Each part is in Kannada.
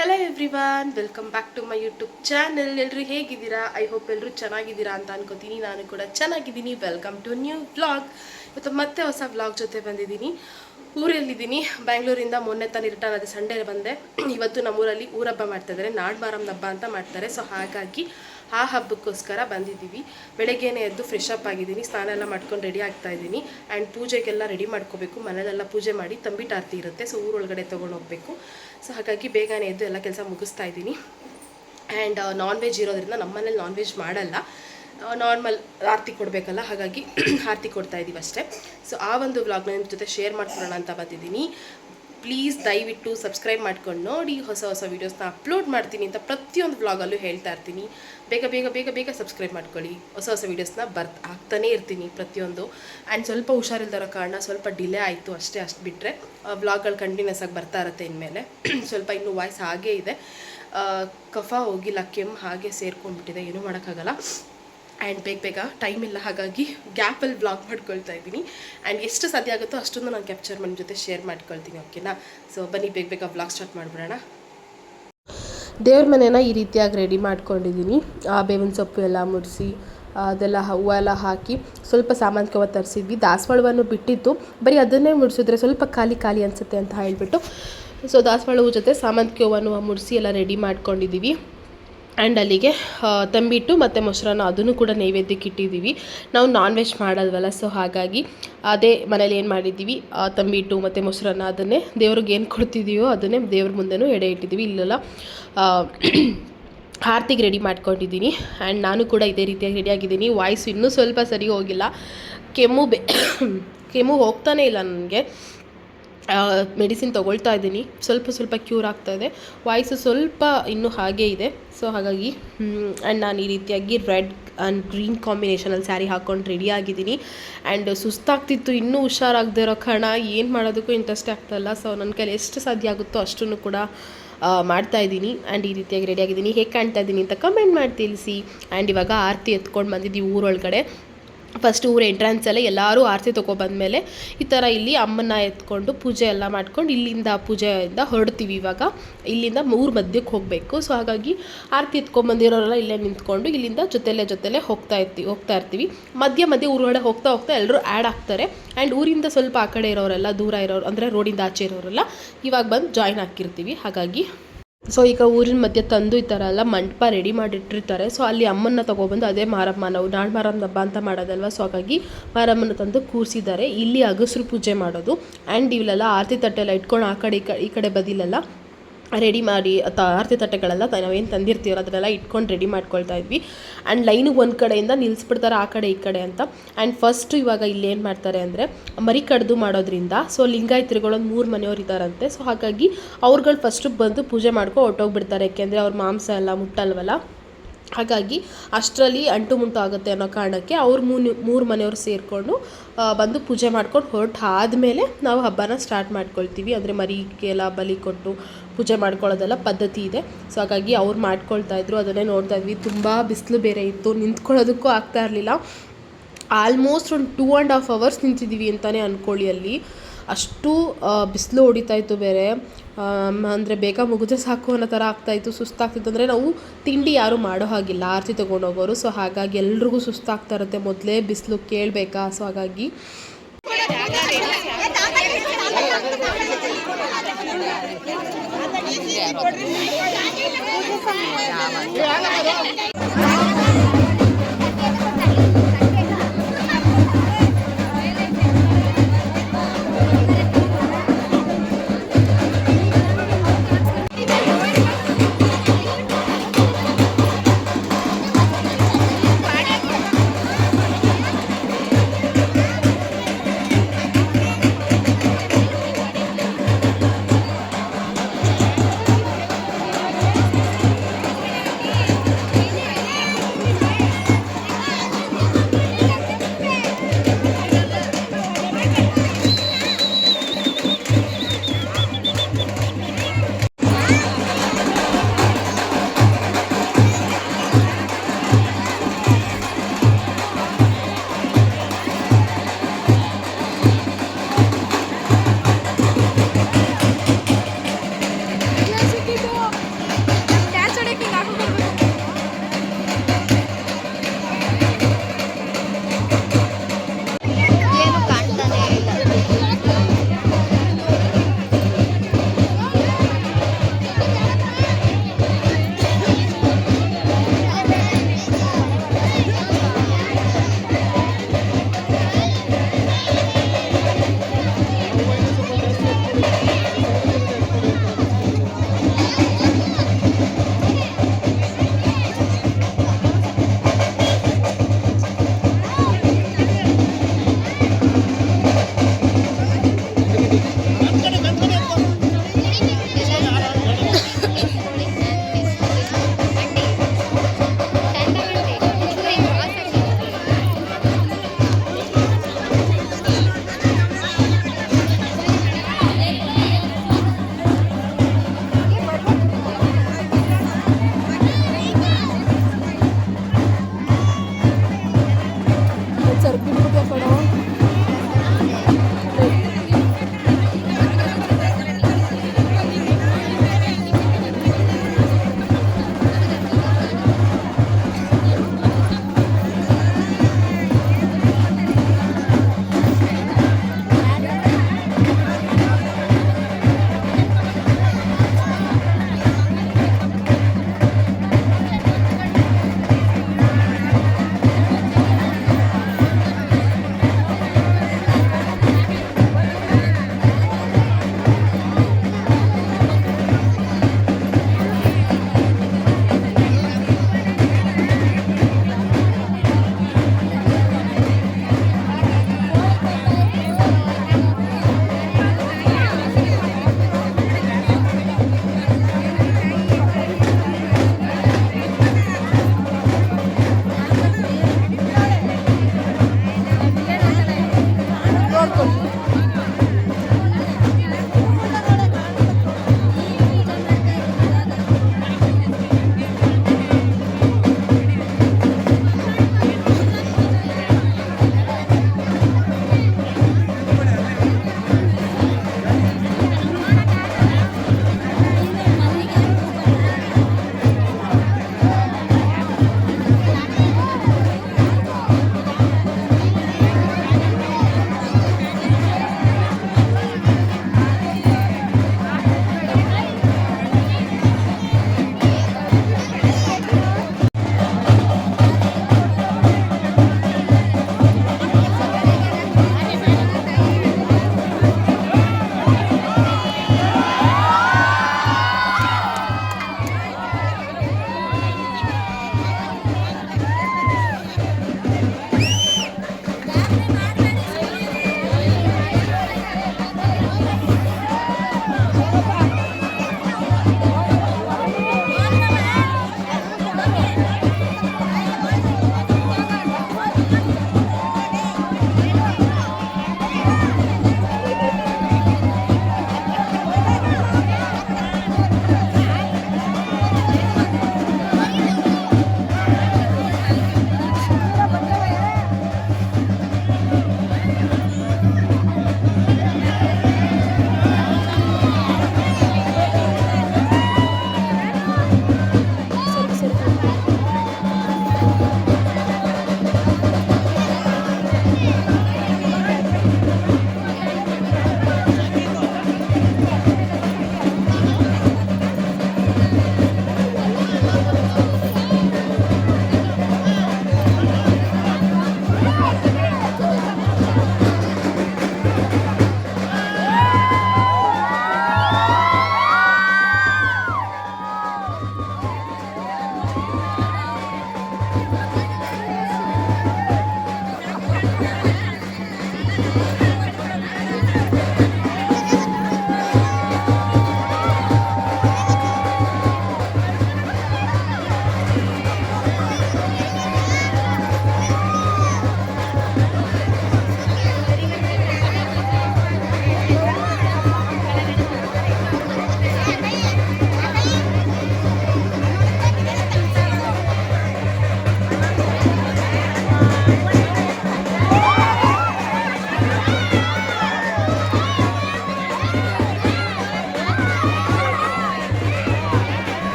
Hello everyone welcome back to my YouTube channel ಎಲ್ಲರೂ ಹೇಗಿದ್ದೀರಾ? ಐ ಹೋಪ್ ಎಲ್ಲರೂ ಚೆನ್ನಾಗಿದ್ದೀರಾ ಅಂತ ಅನ್ಕೋತೀನಿ. ನಾನು ಕೂಡ ಚೆನ್ನಾಗಿದ್ದೀನಿ. ವೆಲ್ಕಮ್ ಟು ನ್ಯೂ ಬ್ಲಾಗ್ ಇವತ್ತು ಮತ್ತೆ ಹೊಸ ವ್ಲಾಗ್ ಜೊತೆ ಬಂದಿದ್ದೀನಿ. ಊರಲ್ಲಿದ್ದೀನಿ. ಬ್ಯಾಂಗ್ಳೂರಿಂದ ಮೊನ್ನೆ ತಾನು ರಿಟರ್ನ್ ಅದೇ ಸಂಡೇ ಬಂದೆ. ಇವತ್ತು ನಮ್ಮೂರಲ್ಲಿ ಊರಬ್ಬ ಮಾಡ್ತಾ ಇದ್ದಾರೆ. ಬಾರಮ್ ಹಬ್ಬ ಅಂತ ಮಾಡ್ತಾರೆ. ಸೊ ಹಾಗಾಗಿ ಆ ಹಬ್ಬಕ್ಕೋಸ್ಕರ ಬಂದಿದ್ದೀವಿ. ಬೆಳಗ್ಗೆನೇ ಎದ್ದು ಫ್ರೆಶ್ ಅಪ್ ಆಗಿದ್ದೀನಿ. ಸ್ನಾನ ಎಲ್ಲ ಮಾಡ್ಕೊಂಡು ರೆಡಿ ಆಗ್ತಾ ಇದ್ದೀನಿ. ಆ್ಯಂಡ್ ಪೂಜೆಗೆಲ್ಲ ರೆಡಿ ಮಾಡ್ಕೋಬೇಕು. ಮನೆಯಲ್ಲೆಲ್ಲ ಪೂಜೆ ಮಾಡಿ ತಂಬಿಟ್ಟು ಆರತಿ ಇರುತ್ತೆ. ಸೊ ಊರೊಳಗಡೆ ತೊಗೊಂಡು ಹೋಗಬೇಕು. ಸೊ ಹಾಗಾಗಿ ಬೇಗನೆ ಎದ್ದು ಎಲ್ಲ ಕೆಲಸ ಮುಗಿಸ್ತಾ ಇದ್ದೀನಿ. ಆ್ಯಂಡ್ ನಾನ್ ವೆಜ್ ಇರೋದ್ರಿಂದ ನಮ್ಮ ಮನೇಲಿ ನಾನ್ ವೆಜ್ ಮಾಡಲ್ಲ ನಾರ್ಮಲ್ ಆರತಿ ಕೊಡಬೇಕಲ್ಲ. ಹಾಗಾಗಿ ಆರತಿ ಕೊಡ್ತಾ ಇದ್ದೀವಿ ಅಷ್ಟೇ. ಸೊ ಆ ಒಂದು ವ್ಲಾಗ್ನ ನಿಮ್ಮ ಜೊತೆ ಶೇರ್ ಮಾಡ್ಕೊಳ್ಳೋಣ ಅಂತ ಬಂದಿದ್ದೀನಿ. ಪ್ಲೀಸ್ ದಯವಿಟ್ಟು ಸಬ್ಸ್ಕ್ರೈಬ್ ಮಾಡ್ಕೊಂಡು ನೋಡಿ ಹೊಸ ಹೊಸ ವೀಡಿಯೋಸ್ನ ಅಪ್ಲೋಡ್ ಮಾಡ್ತೀನಿ ಅಂತ ಪ್ರತಿಯೊಂದು ವ್ಲಾಗಲ್ಲೂ ಹೇಳ್ತಾ ಇರ್ತೀನಿ. ಬೇಗ ಬೇಗ ಬೇಗ ಬೇಗ ಸಬ್ಸ್ಕ್ರೈಬ್ ಮಾಡ್ಕೊಳ್ಳಿ. ಹೊಸ ಹೊಸ ವೀಡಿಯೋಸ್ನ ಬರ್ತ್ ಆಗ್ತಾನೇ ಇರ್ತೀನಿ ಪ್ರತಿಯೊಂದು. ಆ್ಯಂಡ್ ಸ್ವಲ್ಪ ಹುಷಾರಿಲ್ದಿರೋ ಕಾರಣ ಸ್ವಲ್ಪ ಡಿಲೇ ಆಯಿತು ಅಷ್ಟೇ ಅಷ್ಟು ಬಿಟ್ಟರೆ ವ್ಲಾಗ್ಗಳು ಕಂಟಿನ್ಯೂಸ್ ಆಗಿ ಬರ್ತಾ ಇರುತ್ತೆ ಇನ್ಮೇಲೆ. ಸ್ವಲ್ಪ ಇನ್ನೂ ವಾಯ್ಸ್ ಹಾಗೇ ಇದೆ. ಕಫ ಹೋಗಿಲ್ಲ, ಕೆಮ್ಮು ಹಾಗೆ ಸೇರ್ಕೊಂಡ್ಬಿಟ್ಟಿದೆ, ಏನೂ ಮಾಡೋಕ್ಕಾಗಲ್ಲ. ಆ್ಯಂಡ್ ಬೇಗ ಬೇಗ ಟೈಮ್ ಇಲ್ಲ. ಹಾಗಾಗಿ ಗ್ಯಾಪಲ್ಲಿ ಬ್ಲಾಗ್ ಮಾಡ್ಕೊಳ್ತಾ ಇದ್ದೀನಿ. ಆ್ಯಂಡ್ ಎಷ್ಟು ಸಾಧ್ಯ ಆಗುತ್ತೋ ಅಷ್ಟೊಂದು ನಾನು ಕ್ಯಾಪ್ಚರ್ ಮಾಡಿ ಜೊತೆ ಶೇರ್ ಮಾಡ್ಕೊಳ್ತೀನಿ ಓಕೆನಾ ಸೊ ಬನ್ನಿ, ಬೇಗ ಬೇಗ ಬ್ಲಾಗ್ ಸ್ಟಾರ್ಟ್ ಮಾಡಿಬಿಡೋಣ. ದೇವ್ರ ಮನೇನ ಈ ರೀತಿಯಾಗಿ ರೆಡಿ ಮಾಡ್ಕೊಂಡಿದ್ದೀನಿ. ಬೇವಿನ ಸೊಪ್ಪು ಎಲ್ಲ ಮುಡಿಸಿ ಅದೆಲ್ಲ ಹೂವು ಎಲ್ಲ ಹಾಕಿ ಸ್ವಲ್ಪ ಸಾಮಾನ್ಕವ ತರಿಸಿದ್ವಿ. ದಾಸವಾಳವನ್ನು ಬಿಟ್ಟಿತ್ತು. ಬರೀ ಅದನ್ನೇ ಮುಡಿಸಿದ್ರೆ ಸ್ವಲ್ಪ ಖಾಲಿ ಖಾಲಿ ಅನಿಸುತ್ತೆ ಅಂತ ಹೇಳಿಬಿಟ್ಟು. ಸೊ ದಾಸವಾಳ ಹೂ ಜೊತೆ ಸಾಮಂತಿಗೆ ಹೂವನ್ನು ಮುಡಿಸಿ ಎಲ್ಲ ರೆಡಿ ಮಾಡ್ಕೊಂಡಿದ್ದೀವಿ. ಆ್ಯಂಡ್ ಅಲ್ಲಿಗೆ ತಂಬಿಟ್ಟು ಮತ್ತು ಮೊಸರನ್ನ ಅದನ್ನು ಕೂಡ ನೈವೇದ್ಯಕ್ಕೆ ಇಟ್ಟಿದ್ದೀವಿ. ನಾವು ನಾನ್ ವೆಜ್ ಮಾಡಲ್ವಲ್ಲ ಸೊ ಹಾಗಾಗಿ ಅದೇ ಮನೇಲಿ ಏನು ಮಾಡಿದ್ದೀವಿ ತಂಬಿಟ್ಟು ಮತ್ತು ಮೊಸರನ್ನ ಅದನ್ನೇ ದೇವ್ರಿಗೆ ಏನು ಕೊಡ್ತಿದ್ದೀವೋ ಅದನ್ನೇ ದೇವ್ರ ಮುಂದೆನೂ ಎಡೆ ಇಟ್ಟಿದ್ದೀವಿ. ಇಲ್ಲೆಲ್ಲ ಆರತಿಗೆ ರೆಡಿ ಮಾಡ್ಕೊಂಡಿದ್ದೀನಿ. ಆ್ಯಂಡ್ ನಾನು ಕೂಡ ಇದೇ ರೀತಿಯಾಗಿ ರೆಡಿಯಾಗಿದ್ದೀನಿ ವಾಯ್ಸ್ ಇನ್ನೂ ಸ್ವಲ್ಪ ಸರಿ ಹೋಗಿಲ್ಲ. ಕೆಮ್ಮು ಬೆ, ಕೆಮ್ಮು ಹೋಗ್ತಾನೇ ಇಲ್ಲ ನನಗೆ. ಮೆಡಿಸಿನ್ ತೊಗೊಳ್ತಾ ಇದ್ದೀನಿ. ಸ್ವಲ್ಪ ಸ್ವಲ್ಪ ಕ್ಯೂರ್ ಆಗ್ತಾ ಇದೆ. ವಾಯ್ಸು ಸ್ವಲ್ಪ ಇನ್ನೂ ಹಾಗೇ ಇದೆ. ಸೊ ಹಾಗಾಗಿ ಆ್ಯಂಡ್ ನಾನು ಈ ರೀತಿಯಾಗಿ ರೆಡ್ ಆ್ಯಂಡ್ ಗ್ರೀನ್ ಕಾಂಬಿನೇಷನಲ್ಲಿ ಸ್ಯಾರಿ ಹಾಕ್ಕೊಂಡು ರೆಡಿ ಆಗಿದ್ದೀನಿ. ಆ್ಯಂಡ್ ಸುಸ್ತಾಗ್ತಿತ್ತು, ಇನ್ನೂ ಹುಷಾರಾಗದೇ ಇರೋ ಕಾರಣ ಏನು ಮಾಡೋದಕ್ಕೂ ಇಂಟ್ರೆಸ್ಟ್ ಆಗ್ತಾಯಿಲ್ಲ ಸೊ ನನ್ನ ಕೈಲಿ ಎಷ್ಟು ಸಾಧ್ಯ ಆಗುತ್ತೋ ಅಷ್ಟನ್ನು ಕೂಡ ಮಾಡ್ತಾ ಇದ್ದೀನಿ. ಆ್ಯಂಡ್ ಈ ರೀತಿಯಾಗಿ ರೆಡಿ ಆಗಿದ್ದೀನಿ. ಹೇಗೆ ಕಾಣ್ತಾ ಇದ್ದೀನಿ ಅಂತ ಕಮೆಂಟ್ ಮಾಡಿ ತಿಳಿಸಿ. ಆ್ಯಂಡ್ ಇವಾಗ ಆರತಿ ಎತ್ಕೊಂಡು ಬಂದಿದ್ದೀವಿ ಊರೊಳಗಡೆ. ಫಸ್ಟ್ ಊರ ಎಂಟ್ರೆನ್ಸಲ್ಲೇ ಎಲ್ಲರೂ ಆರತಿ ತೊಗೊಬಂದ್ಮೇಲೆ ಈ ಥರ ಇಲ್ಲಿ ಅಮ್ಮನ ಎತ್ಕೊಂಡು ಪೂಜೆ ಎಲ್ಲ ಮಾಡ್ಕೊಂಡು ಇಲ್ಲಿಂದ ಪೂಜೆಯಿಂದ ಹೊರಡ್ತೀವಿ ಇವಾಗ. ಇಲ್ಲಿಂದ ಊರ ಮಧ್ಯಕ್ಕೆ ಹೋಗಬೇಕು. ಸೊ ಹಾಗಾಗಿ ಆರತಿ ಎತ್ಕೊಂಬಂದಿರೋರೆಲ್ಲ ಇಲ್ಲೇ ನಿಂತ್ಕೊಂಡು ಇಲ್ಲಿಂದ ಜೊತೆಲೆ ಜೊತೆಲೆ ಹೋಗ್ತಾ ಇರ್ತೀವಿ ಹೋಗ್ತಾ ಇರ್ತೀವಿ. ಮಧ್ಯ ಮಧ್ಯೆ ಊರೊಳಗಡೆ ಹೋಗ್ತಾ ಹೋಗ್ತಾ ಎಲ್ಲರೂ ಆ್ಯಡ್ ಆಗ್ತಾರೆ. ಆ್ಯಂಡ್ ಊರಿಂದ ಸ್ವಲ್ಪ ಆ ಕಡೆ ಇರೋರೆಲ್ಲ ದೂರ ಇರೋರು, ಅಂದರೆ ರೋಡಿಂದ ಆಚೆ ಇರೋರೆಲ್ಲ ಇವಾಗ ಬಂದು ಜಾಯ್ನ್ ಹಾಕಿರ್ತೀವಿ ಹಾಗಾಗಿ ಸೊ ಈಗ ಊರಿನ ಮಧ್ಯೆ ತಂದು ಈ ಥರ ಎಲ್ಲ ಮಂಟಪ ರೆಡಿ ಮಾಡಿಟ್ಟಿರ್ತಾರೆ. ಸೊ ಅಲ್ಲಿ ಅಮ್ಮನ್ನ ತಗೊಬಂದು ಅದೇ ಮಾರಮ್ಮ, ನಾವು ನಾಡ್ ಮಾರಮ್ಮ ಹಬ್ಬ ಅಂತ ಮಾಡೋದಲ್ವ? ಸೊ ಹಾಗಾಗಿ ಮಾರಮ್ಮನ ತಂದು ಕೂರಿಸಿದ್ದಾರೆ. ಇಲ್ಲಿ ಅಗಸ್ರು ಪೂಜೆ ಮಾಡೋದು. ಆ್ಯಂಡ್ ಇವೆಲ್ಲ ಆರತಿ ತಟ್ಟೆಲ್ಲ ಇಟ್ಕೊಂಡು ಆ ಕಡೆ ಈ ಕಡೆ ಈ ಕಡೆ ಬದಿಲೆಲ್ಲ ರೆಡಿ ಮಾಡಿ, ತ, ಆರತಿ ತಟ್ಟೆಗಳೆಲ್ಲ ನಾವೇನು ತಂದಿರ್ತೀವಲ್ಲ, ಅದನ್ನೆಲ್ಲ ಇಟ್ಕೊಂಡು ರೆಡಿ ಮಾಡ್ಕೊಳ್ತಾ ಇದ್ವಿ. ಆ್ಯಂಡ್ ಲೈನಿಗೆ ಒಂದು ಕಡೆಯಿಂದ ನಿಲ್ಲಿಸ್ಬಿಡ್ತಾರೆ ಆ ಕಡೆ ಈ ಕಡೆ ಅಂತ. ಆ್ಯಂಡ್ ಫಸ್ಟು ಇವಾಗ ಇಲ್ಲಿ ಏನು ಮಾಡ್ತಾರೆ ಅಂದರೆ, ಮರಿ ಕಡ್ದು ಮಾಡೋದ್ರಿಂದ ಸೊ ಲಿಂಗಾಯತ್ರಿಗಳೊಂದು ಮೂರು ಮನೆಯವ್ರು ಇದ್ದಾರಂತೆ. ಸೊ ಹಾಗಾಗಿ ಅವ್ರುಗಳು ಫಸ್ಟು ಬಂದು ಪೂಜೆ ಮಾಡ್ಕೊ ಹೊಟ್ಟೋಗ್ಬಿಡ್ತಾರೆ ಯಾಕೆಂದರೆ ಅವ್ರ ಮಾಂಸ ಎಲ್ಲ, ಮುಟ್ಟಲ್ವಲ್ಲ. ಹಾಗಾಗಿ ಅಷ್ಟರಲ್ಲಿ ಅಂಟು ಮುಂಟು ಆಗುತ್ತೆ ಅನ್ನೋ ಕಾರಣಕ್ಕೆ ಅವ್ರು ಮೂರು ಮೂರು ಮನೆಯವ್ರು ಸೇರಿಕೊಂಡು ಬಂದು ಪೂಜೆ ಮಾಡ್ಕೊಂಡು ಹೊರಟು ಆದಮೇಲೆ ನಾವು ಹಬ್ಬನ ಸ್ಟಾರ್ಟ್ ಮಾಡ್ಕೊಳ್ತೀವಿ. ಅಂದರೆ ಮರಿಗೆಲ್ಲ ಬಲಿ ಕೊಟ್ಟು ಪೂಜೆ ಮಾಡ್ಕೊಳ್ಳೋದೆಲ್ಲ ಪದ್ಧತಿ ಇದೆ. ಸೊ ಹಾಗಾಗಿ ಅವ್ರು ಮಾಡ್ಕೊಳ್ತಾ ಇದ್ರು. ಅದನ್ನೇ ನೋಡ್ತಾ ಇದ್ವಿ. ತುಂಬ ಬಿಸಿಲು ಬೇರೆ ಇತ್ತು. ನಿಂತ್ಕೊಳ್ಳೋದಕ್ಕೂ ಆಗ್ತಾ ಇರಲಿಲ್ಲ. ಆಲ್ಮೋಸ್ಟ್ ಒಂದು ಟೂ ಆ್ಯಂಡ್ ಹಾಫ್ ಅವರ್ಸ್ ನಿಂತಿದ್ದೀವಿ ಅಂತಲೇ ಅಂದ್ಕೊಳ್ಳಿ ಅಲ್ಲಿ. ಅಷ್ಟು ಬಿಸಿಲು ಹೊಡಿತಾ ಇತ್ತು ಬೇರೆ. ಅಂದರೆ ಬೇಗ ಮುಗಿದ್ರೆ ಸಾಕು ಅನ್ನೋ ಥರ ಆಗ್ತಾಯಿತ್ತು ಸುಸ್ತಾಗ್ತಿತ್ತು. ಅಂದರೆ ನಾವು ತಿಂಡಿ ಯಾರೂ ಮಾಡೋ ಹಾಗಿಲ್ಲ, ಆರತಿ ತೊಗೊಂಡೋಗೋರು ಸೊ ಹಾಗಾಗಿ ಎಲ್ರಿಗೂ ಸುಸ್ತಾಗ್ತಾ ಇರುತ್ತೆ. ಮೊದಲೇ ಬಿಸಿಲು ಕೇಳಬೇಕಾ? ಸೊ ಹಾಗಾಗಿ.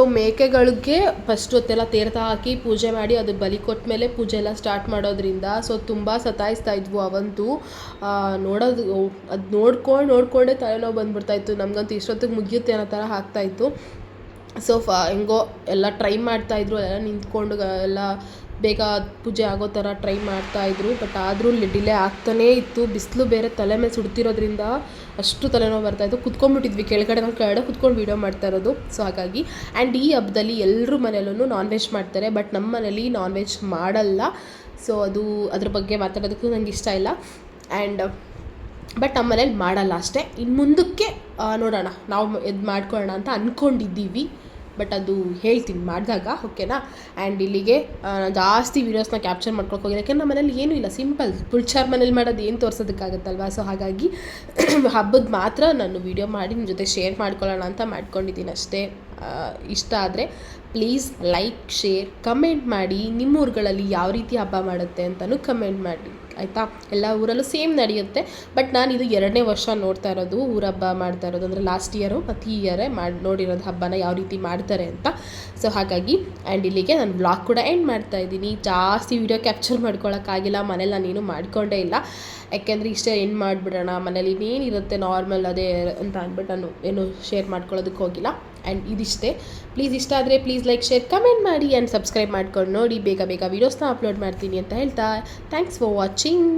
ಸೊ ಮೇಕೆಗಳಿಗೆ ಫಸ್ಟ್ ಹೊತ್ತೆಲ್ಲ ತೀರ್ಥ ಹಾಕಿ ಪೂಜೆ ಮಾಡಿ ಅದು ಬಲಿ ಕೊಟ್ಟ ಮೇಲೆ ಪೂಜೆ ಎಲ್ಲ ಸ್ಟಾರ್ಟ್ ಮಾಡೋದ್ರಿಂದ ಸೊ ತುಂಬ ಸತಾಯಿಸ್ತಾ ಇದ್ವು ಅವಂತೂ. ನೋಡೋದು, ಅದು ನೋಡ್ಕೊಂಡು, ನೋಡ್ಕೊಂಡೇ ತಲೆನೋವು ಬಂದ್ಬಿಡ್ತಾಯಿತ್ತು ನಮಗಂತೂ ಇಷ್ಟೊತ್ತಿಗೆ ಮುಗಿಯುತ್ತೆ ಅನ್ನೋ ಥರ ಆಗ್ತಾಯಿತ್ತು ಸೊ ಫ ಹೆಂಗೋ ಎಲ್ಲ ಟ್ರೈ ಮಾಡ್ತಾಯಿದ್ರು ಎಲ್ಲ ನಿಂತ್ಕೊಂಡು, ಎಲ್ಲ ಬೇಗ ಪೂಜೆ ಆಗೋ ಥರ ಟ್ರೈ ಮಾಡ್ತಾಯಿದ್ರು ಬಟ್ ಆದರೂ ಡಿಲೇ ಆಗ್ತಾನೇ ಇತ್ತು. ಬಿಸಿಲು ಬೇರೆ ತಲೆ ಮೇಲೆ ಸುಡ್ತಿರೋದ್ರಿಂದ ಅಷ್ಟು ತಲೆನೋವು ಬರ್ತಾಯಿತ್ತು ಕುತ್ಕೊಂಡ್ಬಿಟ್ಟಿದ್ವಿ. ಕೆಳಗಡೆ ನಾವು ಕೆಳಗಡೆ ಕುತ್ಕೊಂಡು ವೀಡಿಯೋ ಮಾಡ್ತಾ ಇರೋದು. ಸೊ ಹಾಗಾಗಿ ಆ್ಯಂಡ್ ಈ ಹಬ್ಬದಲ್ಲಿ ಎಲ್ಲರ ಮನೆಯಲ್ಲೂ ನಾನ್ ವೆಜ್ ಮಾಡ್ತಾರೆ. ಬಟ್ ನಮ್ಮ ಮನೇಲಿ ನಾನ್ ವೆಜ್ ಮಾಡಲ್ಲ. ಸೊ ಅದು ಅದ್ರ ಬಗ್ಗೆ ಮಾತಾಡೋದಕ್ಕೂ ನನಗೆ ಇಷ್ಟ ಇಲ್ಲ. ಆ್ಯಂಡ್ ಬಟ್ ನಮ್ಮ ಮನೇಲಿ ಮಾಡಲ್ಲ ಅಷ್ಟೇ. ಇನ್ನು ಮುಂದಕ್ಕೆ ನೋಡೋಣ. ನಾವು ಇದು ಮಾಡ್ಕೊಳ್ಳೋಣ ಅಂತ ಅಂದ್ಕೊಂಡಿದ್ದೀವಿ ಬಟ್ ಅದು ಹೇಳ್ತೀನಿ ಮಾಡಿದಾಗ, ಓಕೆನಾ? ಆ್ಯಂಡ್ ಇಲ್ಲಿಗೆ ಜಾಸ್ತಿ ವೀಡಿಯೋಸ್ನ ಕ್ಯಾಪ್ಚರ್ ಮಾಡ್ಕೊಳಕ್ಕೆ ಹೋಗಿಲ್ಲ. ಯಾಕೆಂದ್ರೆ ನಮ್ಮ ಮನೇಲಿ ಏನೂ ಇಲ್ಲ. ಸಿಂಪಲ್ ಪುಲ್ಚಾರ್ ಮನೇಲಿ ಮಾಡೋದು ಏನು ತೋರ್ಸೋದಕ್ಕಾಗತ್ತಲ್ವಾ? ಸೊ ಹಾಗಾಗಿ, ಹಬ್ಬದ ಮಾತ್ರ ನಾನು ವೀಡಿಯೋ ಮಾಡಿ ನಿಮ್ಮ ಜೊತೆ ಶೇರ್ ಮಾಡ್ಕೊಳ್ಳೋಣ ಅಂತ ಮಾಡ್ಕೊಂಡಿದ್ದೀನಿ ಅಷ್ಟೇ. ಇಷ್ಟ ಆದರೆ ಪ್ಲೀಸ್ ಲೈಕ್ ಶೇರ್ ಕಮೆಂಟ್ ಮಾಡಿ ನಿಮ್ಮ ಊರುಗಳಲ್ಲಿ ಯಾವ ರೀತಿ ಹಬ್ಬ ಮಾಡುತ್ತೆ ಅಂತಲೂ ಕಮೆಂಟ್ ಮಾಡಿ. ಆಯಿತಾ? ಎಲ್ಲ ಊರಲ್ಲೂ ಸೇಮ್ ನಡೆಯುತ್ತೆ. ಬಟ್ ನಾನು ಇದು ಎರಡನೇ ವರ್ಷ ನೋಡ್ತಾ ಇರೋದು, ಊರ ಹಬ್ಬ ಮಾಡ್ತಾ ಇರೋದು. ಅಂದರೆ ಲಾಸ್ಟ್ ಇಯರು ಮತ್ತು ಈ ಇಯರೇ ಮಾಡಿ, ನೋಡಿರೋದು ಹಬ್ಬನ ಯಾವ ರೀತಿ ಮಾಡ್ತಾರೆ ಅಂತ. ಸೊ ಹಾಗಾಗಿ ಆ್ಯಂಡ್ ಇಲ್ಲಿಗೆ ನಾನು ಬ್ಲಾಗ್ ಕೂಡ ಎಂಡ್ ಮಾಡ್ತಾ ಇದ್ದೀನಿ. ಜಾಸ್ತಿ ವೀಡಿಯೋ ಕ್ಯಾಪ್ಚರ್ ಮಾಡ್ಕೊಳ್ಳೋಕ್ಕಾಗಿಲ್ಲ ಮನೇಲಿ ನಾನೇನು ಮಾಡಿಕೊಂಡೇ ಇಲ್ಲ. ಯಾಕೆಂದರೆ ಇಷ್ಟೇ ಎಂಡ್ ಮಾಡಿಬಿಡೋಣ. ಮನೇಲಿ ಇನ್ನೇನಿರುತ್ತೆ ನಾರ್ಮಲ್ ಅದೇ ಅಂತ ಅಂದ್ಬಿಟ್ಟು ನಾನು ಏನು ಶೇರ್ ಮಾಡ್ಕೊಳ್ಳೋದಕ್ಕೆ ಹೋಗಿಲ್ಲ. ಆ್ಯಂಡ್ ಇದಿಷ್ಟೇ. ಪ್ಲೀಸ್ ಇಷ್ಟ ಆದರೆ ಪ್ಲೀಸ್ ಲೈಕ್ ಶೇರ್ ಕಮೆಂಟ್ ಮಾಡಿ ಆ್ಯಂಡ್ ಸಬ್ಸ್ಕ್ರೈಬ್ ಮಾಡ್ಕೊಂಡು ನೋಡಿ. ಬೇಗ ಬೇಗ ವೀಡಿಯೋಸ್ನ ಅಪ್ಲೋಡ್ ಮಾಡ್ತೀನಿ ಅಂತ ಹೇಳ್ತಾ. Thanks for watching